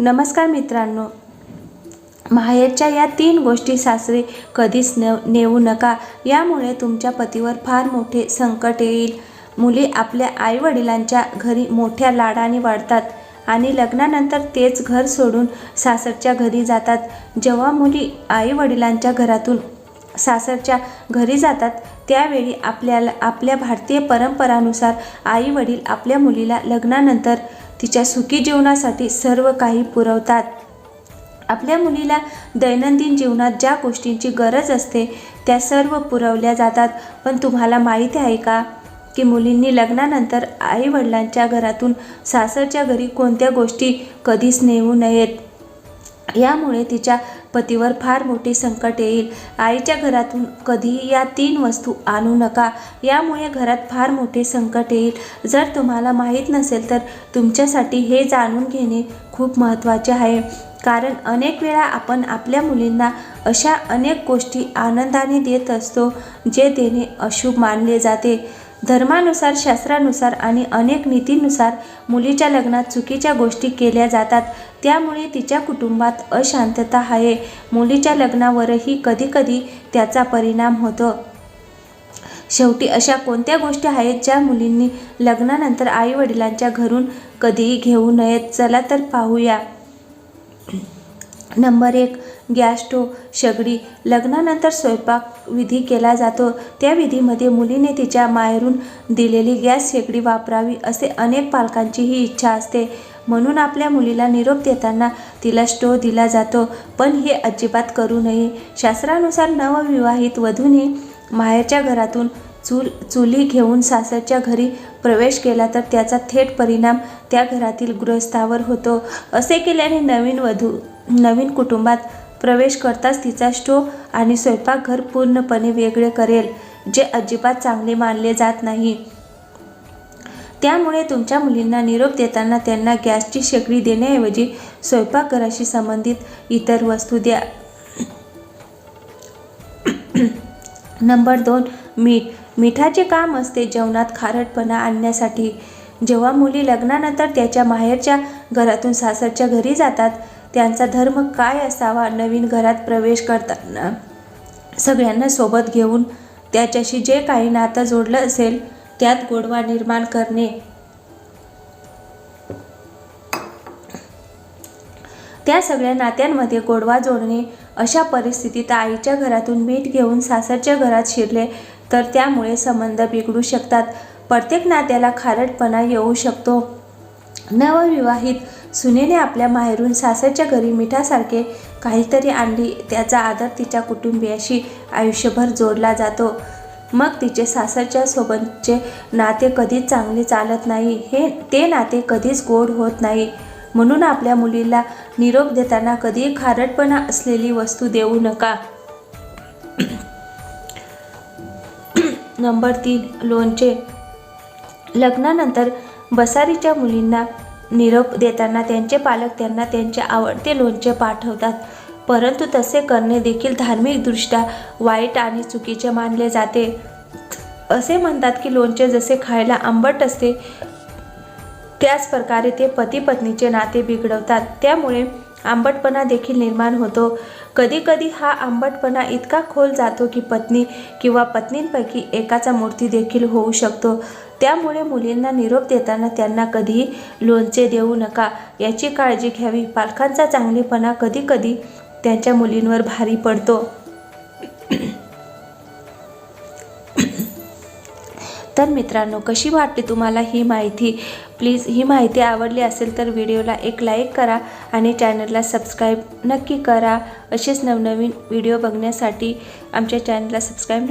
नमस्कार मित्रांनो. माहेरच्या या तीन गोष्टी सासरे कधीच न नेऊ नका. यामुळे तुमच्या पतीवर फार मोठे संकट येईल. मुली आपल्या आईवडिलांच्या घरी मोठ्या लाडाने वाढतात आणि लग्नानंतर तेच घर सोडून सासरच्या घरी जातात. जेव्हा मुली आईवडिलांच्या घरातून सासरच्या घरी जातात त्यावेळी आपल्याला आपल्या भारतीय परंपरानुसार आईवडील आपल्या मुलीला लग्नानंतर तिच्या सुखी जीवनासाठी सर्व काही पुरवतात. आपल्या मुलीला दैनंदिन जीवनात ज्या गोष्टींची गरज असते त्या सर्व पुरवल्या जातात. पण तुम्हाला माहिती आहे का की मुलींनी लग्नानंतर आईवडिलांच्या घरातून सासरच्या घरी कोणत्या गोष्टी कधीच नेऊ नयेत? यामुळे तिच्या पतीवर फार मोठे संकट येईल. आईच्या घरातून कधीही या तीन वस्तू आणू नका. यामुळे घरात फार मोठे संकट येईल. जर तुम्हाला माहीत नसेल तर तुमच्यासाठी हे जाणून घेणे खूप महत्त्वाचे आहे. कारण अनेक वेळा आपण आपल्या मुलींना अशा अनेक गोष्टी आनंदाने देत असतो जे देणे अशुभ मानले जाते. धर्मानुसार शास्त्रानुसार आणि अनेक नीतीनुसार मुलीच्या लग्नात चुकीच्या गोष्टी केल्या जातात. त्यामुळे तिच्या कुटुंबात अशांतता आहे. मुलीच्या लग्नावरही कधीकधी त्याचा परिणाम होतो. शेवटी अशा कोणत्या गोष्टी आहेत ज्या मुलींनी लग्नानंतर आईवडिलांच्या घरून कधीही घेऊ नयेत? चला तर पाहूया. नंबर एक गॅस स्टोव शेगडी लग्नानंतर स्वयंपाक विधी केला जातो. त्या विधीमध्ये मुलीने तिच्या माहेरून दिलेली गॅस शेगडी वापरावी असे अनेक पालकांची ही इच्छा असते. म्हणून आपल्या मुलीला निरोप देताना तिला स्टो दिला जातो. पण हे अजिबात करू नये. शास्त्रानुसार नवविवाहित वधूने माहेरच्या घरातून चूल चुली घेऊन सासरच्या घरी प्रवेश केला तर त्याचा थेट परिणाम त्या घरातील गृहस्थावर होतो. असे केल्याने नवीन वधू नवीन कुटुंबात प्रवेश करताच तिचा स्टोव आणि स्वयंपाकघर पूर्णपणे वेगळे करेल जे अजिबात चांगले मानले जात नाही. त्यामुळे तुमच्या मुलींना निरोप देताना त्यांना गॅसची शेगडी देण्याऐवजी स्वयंपाकघराशी संबंधित इतर वस्तू द्या. नंबर दोन मीठ. मिठाचे काम असते जेवणात खारटपणा आणण्यासाठी. जेव्हा मुली लग्नानंतर त्याच्या माहेरच्या घरातून सासरच्या घरी जातात त्यांचा धर्म काय असावा? नवीन घरात प्रवेश करताना सगळ्यांना सोबत घेऊन त्याच्याशी जे काही नातं जोडलं असेल त्यात गोडवा निर्माण करणे. त्या सगळ्या नात्यांमध्ये गोडवा जोडणे. अशा परिस्थितीत आईच्या घरातून मीठ घेऊन सासरच्या घरात शिरले तर त्यामुळे संबंध बिघडू शकतात. प्रत्येक नात्याला खारटपणा येऊ शकतो. नवविवाहित सुनेने आपल्या माहेरून सासरच्या घरी मिठासारखे काहीतरी आणली. त्याचा आदर तिच्या कुटुंबियाशी आयुष्यभर जोडला जातो. मग तिचे सासरच्या सोबतचे नाते कधीच चांगले चालत नाही. हे ते नाते कधीच गोड होत नाही. म्हणून आपल्या मुलीला निरोप देताना कधी खारटपणा असलेली वस्तू देऊ नका. नंबर तीन लोणचे. लग्नानंतर बसारीच्या मुलींना निरोप देताना त्यांचे पालक त्यांना त्यांचे आवडते लोणचे पाठवतात. परंतु तसे करणे देखील धार्मिकदृष्ट्या वाईट आणि चुकीचे मानले जाते. असे म्हणतात की लोणचे जसे खायला आंबट असते त्याच प्रकारे ते पती पत्नीचे नाते बिघडवतात. त्यामुळे आंबटपणा देखील निर्माण होतो. कधीकधी हा आंबटपणा इतका खोल जातो की पत्नी किंवा पत्नींपैकी एकाचा मूर्ती देखील होऊ शकतो. त्यामुळे मुलींना निरोप देताना त्यांना कधीही लोणचे देऊ नका. याची काळजी घ्यावी. पालकांचा चांगलेपणा कधीकधी त्यांच्या मुलींवर भारी पडतो. तर मित्रांनो कशी वाटली तुम्हाला ही माहिती? प्लीज ही माहिती आवडली असेल तर व्हिडिओला एक लाईक करा आणि चॅनलला सबस्क्राईब नक्की करा. असेच नवनवीन व्हिडिओ बघण्यासाठी आमच्या चॅनलला सबस्क्राईब